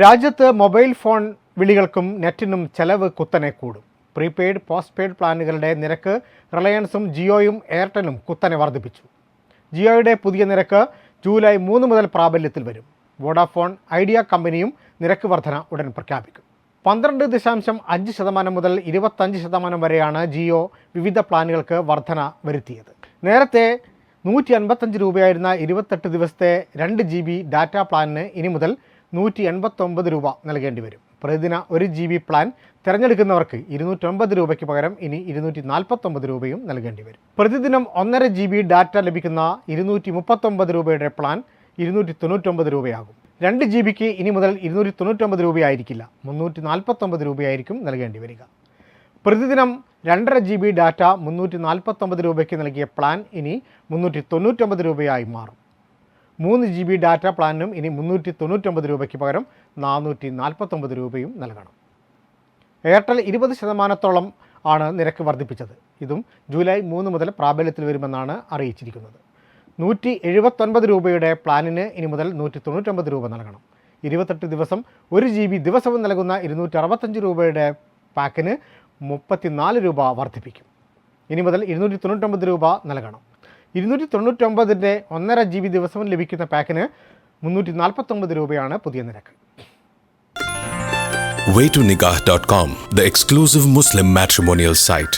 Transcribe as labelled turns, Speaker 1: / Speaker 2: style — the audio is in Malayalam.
Speaker 1: രാജ്യത്ത് മൊബൈൽ ഫോൺ വിളികൾക്കും നെറ്റിനും ചെലവ് കുത്തനെ കൂടും. പ്രീപെയ്ഡ് പോസ്റ്റ് പെയ്ഡ് പ്ലാനുകളുടെ നിരക്ക് റിലയൻസും ജിയോയും എയർടെലും കുത്തനെ വർദ്ധിപ്പിച്ചു. ജിയോയുടെ പുതിയ നിരക്ക് ജൂലൈ മൂന്ന് മുതൽ പ്രാബല്യത്തിൽ വരും. വോഡാഫോൺ ഐഡിയ കമ്പനിയും നിരക്ക് വർധന ഉടൻ പ്രഖ്യാപിക്കും. പന്ത്രണ്ട് ദശാംശം അഞ്ച് ശതമാനം മുതൽ ഇരുപത്തഞ്ച് ശതമാനം വരെയാണ് ജിയോ വിവിധ പ്ലാനുകൾക്ക് വർധന വരുത്തിയത്. നേരത്തെ നൂറ്റി അൻപത്തഞ്ച് രൂപയായിരുന്ന ഇരുപത്തെട്ട് ദിവസത്തെ രണ്ട് ജി ബി ഡാറ്റ പ്ലാനിന് ഇനി മുതൽ നൂറ്റി എൺപത്തൊമ്പത് രൂപ നൽകേണ്ടി വരും. പ്രതിദിന ഒരു ജി ബി പ്ലാൻ തിരഞ്ഞെടുക്കുന്നവർക്ക് ഇരുന്നൂറ്റൊമ്പത് രൂപയ്ക്ക് പകരം ഇനി ഇരുന്നൂറ്റി നാൽപ്പത്തൊമ്പത് രൂപയും നൽകേണ്ടി വരും. പ്രതിദിനം ഒന്നര ജി ബി ഡാറ്റ ലഭിക്കുന്ന ഇരുന്നൂറ്റി മുപ്പത്തൊമ്പത് രൂപയുടെ പ്ലാൻ ഇരുന്നൂറ്റി തൊണ്ണൂറ്റൊമ്പത് രൂപയാകും. രണ്ട് ജി ബിക്ക് ഇനി മുതൽ ഇരുന്നൂറ്റി തൊണ്ണൂറ്റൊമ്പത് രൂപയായിരിക്കില്ല. മുന്നൂറ്റി നാൽപ്പത്തൊമ്പത് രൂപയായിരിക്കും നൽകേണ്ടി വരിക. പ്രതിദിനം രണ്ടര ജി ബി ഡാറ്റ മുന്നൂറ്റി നാൽപ്പത്തൊമ്പത് രൂപയ്ക്ക് നൽകിയ പ്ലാൻ ഇനി മുന്നൂറ്റി തൊണ്ണൂറ്റൊമ്പത് രൂപയായി മാറും. മൂന്ന് ജി ബി ഡാറ്റ പ്ലാനിനും ഇനി മുന്നൂറ്റി തൊണ്ണൂറ്റൊമ്പത് രൂപയ്ക്ക് പകരം നാനൂറ്റി നാൽപ്പത്തൊമ്പത് രൂപയും നൽകണം. എയർടെൽ ഇരുപത് ശതമാനത്തോളം ആണ് നിരക്ക് വർദ്ധിപ്പിച്ചത്. ഇതും ജൂലൈ മൂന്ന് മുതൽ പ്രാബല്യത്തിൽ വരുമെന്നാണ് അറിയിച്ചിരിക്കുന്നത്. നൂറ്റി എഴുപത്തൊൻപത് രൂപയുടെ പ്ലാനിന് ഇനി മുതൽ നൂറ്റി തൊണ്ണൂറ്റൊമ്പത് രൂപ നൽകണം. ഇരുപത്തെട്ട് ദിവസം ഒരു ജി ബി ദിവസവും നൽകുന്ന ഇരുന്നൂറ്റി അറുപത്തഞ്ച് രൂപയുടെ പാക്കിന് മുപ്പത്തിനാല് രൂപ വർദ്ധിപ്പിക്കും. ഇനി മുതൽ ഇരുന്നൂറ്റി തൊണ്ണൂറ്റൊമ്പത് രൂപ നൽകണം. ഇരുന്നൂറ്റി തൊണ്ണൂറ്റൊമ്പതിന്റെ ഒന്നര ജി ബി ദിവസവും ലഭിക്കുന്ന പാക്കിന് മുന്നൂറ്റി നാൽപ്പത്തൊമ്പത് രൂപയാണ് പുതിയ നിരക്ക്
Speaker 2: waytonikah.com, the exclusive Muslim matrimonial site.